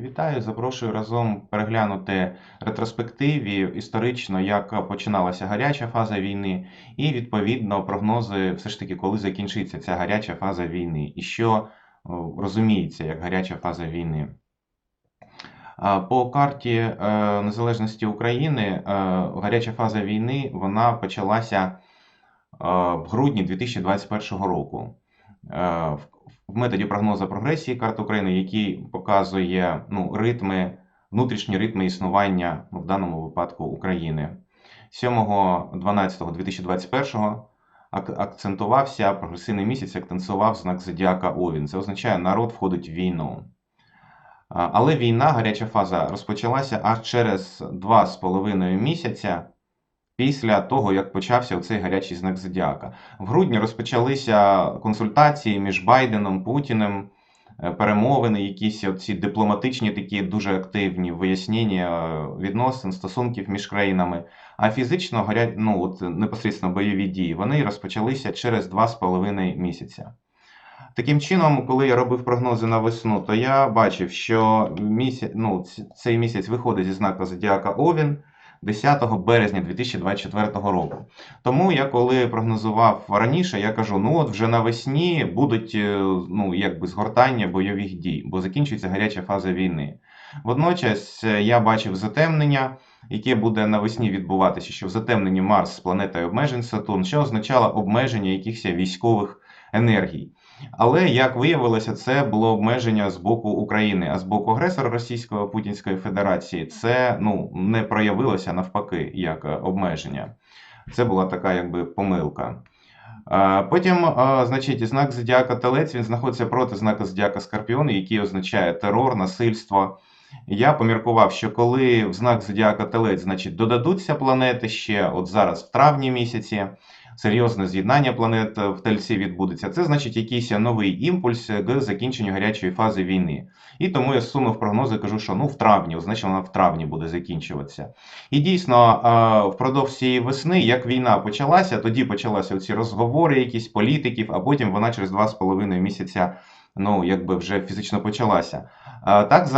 Вітаю, запрошую разом переглянути ретроспективі історично, як починалася гаряча фаза війни, і відповідно прогнози, все ж таки, коли закінчиться ця гаряча фаза війни, і що розуміється як гаряча фаза війни. По карті е, незалежності України е, гаряча фаза війни вона почалася е, в грудні 2021 року. Е, В методі прогнозу прогресії карти України, який показує ну, ритми, внутрішні ритми існування ну, в даному випадку України. 7.12.2021 ак- акцентувався прогресивний місяць, акцентував знак зодіака Овін. Це означає, народ входить в війну. Але війна, гаряча фаза, розпочалася аж через 2,5 місяця після того, як почався цей гарячий знак зодіака. В грудні розпочалися консультації між Байденом, Путіним, е, перемовини, якісь ці дипломатичні, такі дуже активні вияснення відносин, стосунків між країнами. А фізично гарять, ну от непосередньо бойові дії, вони розпочалися через 2,5 місяця. Таким чином, коли я робив прогнози на весну, то я бачив, що місяць, ну, цей місяць виходить зі знака Зодіака Овін 10 березня 2024 року. Тому я коли прогнозував раніше, я кажу: ну от вже навесні будуть е, ну, якби згортання бойових дій, бо закінчується гаряча фаза війни. Водночас е, я бачив затемнення, яке буде навесні відбуватися, що в затемненні Марс з планетою обмежень Сатурн, що означало обмеження якихось військових енергій. Але як виявилося, це було обмеження з боку України, а з боку агресора Російської Путінської Федерації це ну не проявилося навпаки як е, обмеження. Це була така якби помилка. Е, Потім, е, значить, знак зодіака Телець він знаходиться проти знака зодіака Скорпіон, який означає терор, насильство. Я поміркував, що коли в знак зодіака Телець, значить, додадуться планети ще, от зараз в травні місяці, серйозне з'єднання планет в Тельці відбудеться. Це значить якийсь новий імпульс к закінченню гарячої фази війни. І тому я сунув прогнози, кажу, що ну в травні, значить вона в травні буде закінчуватися. І дійсно, е, впродовж цієї весни, як війна почалася, тоді почалися ці розговори, якісь політиків, а потім вона через 2,5 місяця. Ну, якби вже фізично почалася. Так,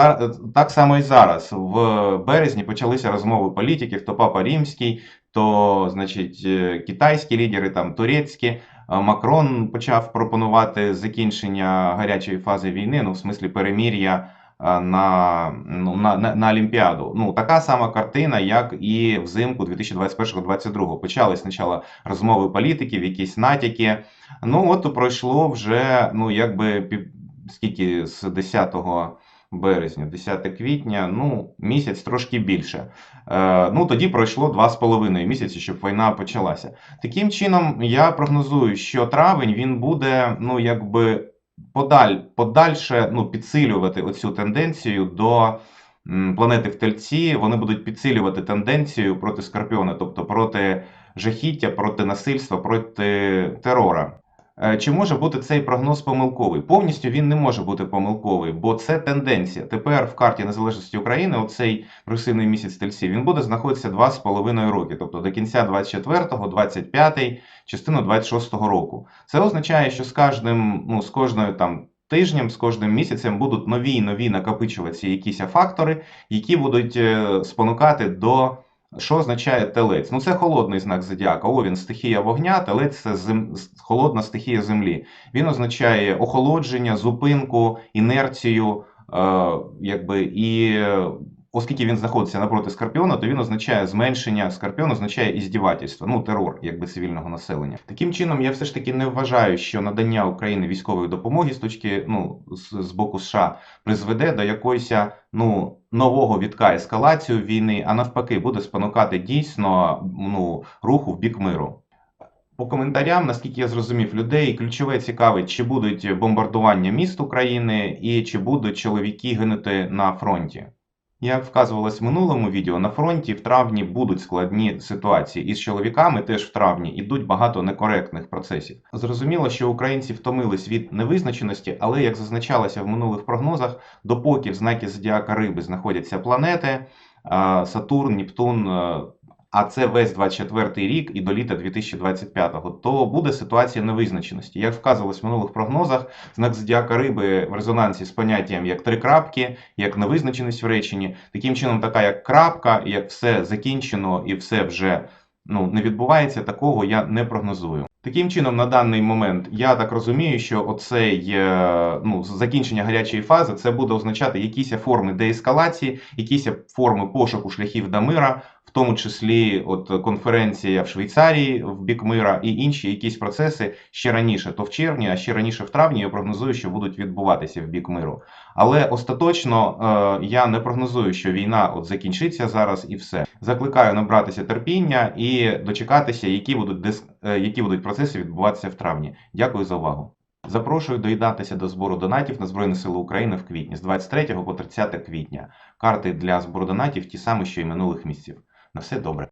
так само і зараз. В березні почалися розмови політиків, то Папа Римський, то, значить, е, китайські лідери, там турецькі. Макрон почав пропонувати закінчення гарячої фази війни, ну, в смислі перемір'я на, ну, на, на, на Олімпіаду. Ну, така сама картина, як і взимку 2021-2022. Почали спочатку розмови політиків, якісь натяки. Ну, от пройшло вже, ну, якби, скільки з 10 березня, 10 квітня, ну, місяць трошки більше. Е, ну, тоді пройшло 2,5 місяці, щоб війна почалася. Таким чином, я прогнозую, що травень він буде, ну, якби подаль, подальше ну, підсилювати оцю тенденцію до планети в Тельці. Вони будуть підсилювати тенденцію проти Скорпіона, тобто проти жахіття, проти насильства, проти терора. Е, Чи може бути цей прогноз помилковий? Повністю він не може бути помилковий, бо це тенденція. Тепер в карті незалежності України оцей прогресивний місяць тельці він буде знаходитися 2,5 роки, тобто до кінця 24-го, 25-й, частину 26-го року. Це означає, що з кожним, ну, з кожною там. Тижнем з кожним місяцем будуть нові і нові накопичуватися якісь фактори, які будуть е, спонукати до що означає телець? Ну, це холодний знак зодіака. Овін стихія вогня, телець це зем... холодна стихія землі. Він означає охолодження, зупинку, інерцію, е, якби, і оскільки він знаходиться напроти скорпіона, то він означає зменшення скорпіон означає іздівательство, ну терор якби цивільного населення. Таким чином, я все ж таки не вважаю, що надання Україні військової допомоги з точки ну з, з боку США призведе до якоїсь ну, нового вітка ескалацію війни, а навпаки, буде спонукати дійсно ну, руху в бік миру. По коментарям, наскільки я зрозумів людей, ключове цікавить, чи будуть бомбардування міст України і чи будуть чоловіки гинути на фронті. Як вказувалось в минулому відео, на фронті в травні будуть складні ситуації, і з чоловіками теж в травні ідуть багато некоректних процесів. Зрозуміло, що українці втомились від невизначеності, але як зазначалося в минулих прогнозах, допоки в знакі зодіака Риби знаходяться планети, Сатурн, Нептун, а це весь 24 рік і до літа 2025, то буде ситуація невизначеності. Як вказувалось в минулих прогнозах, знак зодіака риби в резонансі з поняттям як три крапки, як невизначеність в реченні. Таким чином, така як крапка, як все закінчено і все вже ну, не відбувається, такого я не прогнозую. Таким чином, на даний момент я так розумію, що оцей е, ну, закінчення гарячої фази це буде означати якісь форми деескалації, якісь форми пошуку шляхів до мира, в тому числі от конференція в Швейцарії в бік мира і інші якісь процеси ще раніше, то в червні, а ще раніше в травні я прогнозую, що будуть відбуватися в бік миру. Але остаточно е, я не прогнозую, що війна от закінчиться зараз і все. Закликаю набратися терпіння і дочекатися, які будуть дис... е, які будуть процеси відбуватися в травні. Дякую за увагу. Запрошую доєднатися до збору донатів на Збройні Сили України в квітні з 23 по 30 квітня. Карти для збору донатів ті самі, що й минулих місяців. На все добре.